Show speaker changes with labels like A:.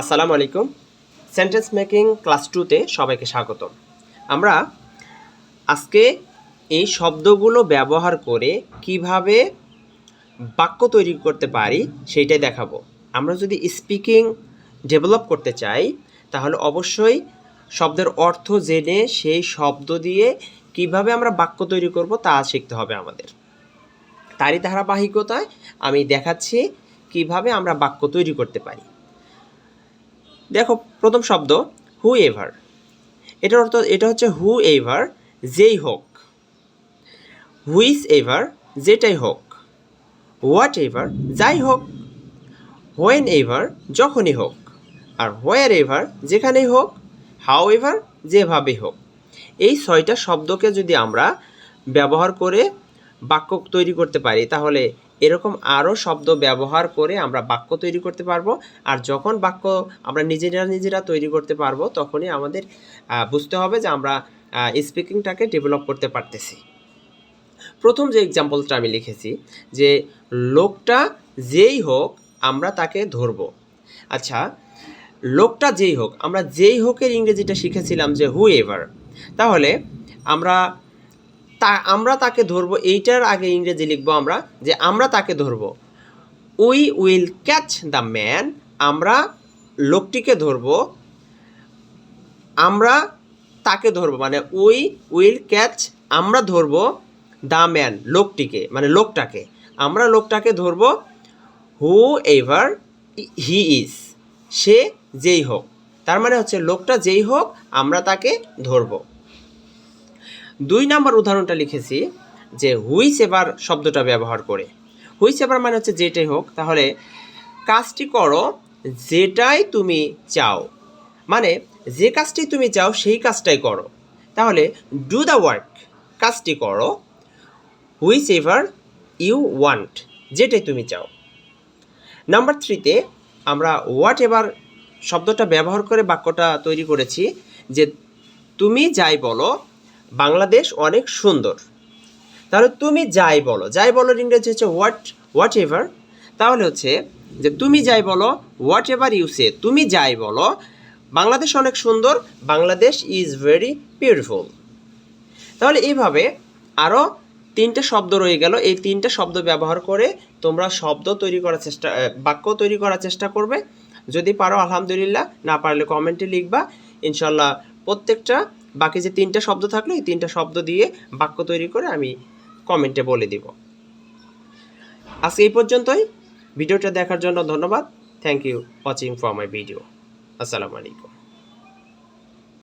A: আসসালামু আলাইকুম। Sentence making class টুতে সবাইকে স্বাগতম। আমরা আজকে এই শব্দগুলো ব্যবহার করে কীভাবে বাক্য তৈরি করতে পারি সেইটাই দেখাবো। আমরা যদি স্পিকিং ডেভেলপ করতে চাই, তাহলে অবশ্যই শব্দের অর্থ জেনে সেই শব্দ দিয়ে কীভাবে আমরা বাক্য তৈরি করব তা শিখতে হবে আমাদের। তারই ধারাবাহিকতায় আমি দেখাচ্ছি কীভাবে আমরা বাক্য তৈরি করতে পারি। দেখো, প্রথম শব্দ হু এভার এটার অর্থ, এটা হচ্ছে হু এভার যেই হোক। হুইস এভার যেটাই হোক। হোয়াট এভার যাই হোক। হোয়েন এভার যখনই হোক। আর হোয়ার এভার যেখানেই হোক হাউ এভার যেভাবেই হোক। এই ছয়টা শব্দকে যদি আমরা ব্যবহার করে বাক্য তৈরি করতে পারি, তাহলে এরকম আরও শব্দ ব্যবহার করে আমরা বাক্য তৈরি করতে পারব। আর যখন বাক্য আমরা নিজেরা নিজেরা তৈরি করতে পারব, তখনই আমাদের বুঝতে হবে যে আমরা স্পিকিংটাকে ডেভেলপ করতে পারতেছি। প্রথম যে এক্সাম্পলটা আমি লিখেছি, যে লোকটা যেই হোক আমরা তাকে ধরবো। আচ্ছা লোকটা যেই হোক, আমরা যেই হোকের ইংরেজিটা শিখেছিলাম যে হু এভার তাহলে আমরা তা, আমরা তাকে ধরবো, এইটার আগে ইংরেজি লিখব আমরা, যে আমরা তাকে ধরবো। We will catch the man, আমরা লোকটিকে ধরবো, আমরা তাকে ধরবো মানে উই উইল ক্যাচ, আমরা ধরবো দ্য ম্যান, লোকটিকে মানে লোকটাকে। আমরা লোকটাকে ধরবো হু এভার হি ইজ সে যেই হোক। তার মানে হচ্ছে লোকটা যেই হোক, আমরা তাকে ধরবো। দুই নম্বর উদাহরণটা লিখেছি যে হুইস এবার শব্দটা ব্যবহার করে। হুইস এবার মানে হচ্ছে যেটাই হোক, তাহলে কাজটি করো যেটাই তুমি চাও। মানে যে কাজটি তুমি চাও, সেই কাজটাই করো। তাহলে ডু দ্য ওয়ার্ক কাজটি করো হুইচ এভার ইউ ওয়ান্ট, যেটাই তুমি চাও। নাম্বার থ্রিতে আমরা হোয়াট এভার শব্দটা ব্যবহার করে বাক্যটা তৈরি করেছি যে তুমি যাই বলো বাংলাদেশ অনেক সুন্দর। তাহলে তুমি যাই বলো যাই বলো ইংরেজি হচ্ছে হোয়াট হোয়াট এভার তাহলে হচ্ছে যে তুমি যাই বলো হোয়াট এভার ইউ সে তুমি যাই বলো, বাংলাদেশ অনেক সুন্দর, বাংলাদেশ ইজ ভেরি বিউটিফুল তাহলে এইভাবে আরও তিনটে শব্দ রয়ে গেল, এই তিনটে শব্দ ব্যবহার করে তোমরা শব্দ তৈরি করার চেষ্টা বাক্য তৈরি করার চেষ্টা করবে। যদি পারো, আলহামদুলিল্লাহ, না পারলে কমেন্টে লিখবা। ইনশাল্লাহ প্রত্যেকটা বাকি যে তিনটা শব্দ থাকল, এই তিনটা শব্দ দিয়ে বাক্য তৈরি করে আমি কমেন্টে বলে দিব। আজকে এই পর্যন্তই। ভিডিওটা দেখার জন্য ধন্যবাদ। Thank you watching for my video আসসালামু আলাইকুম।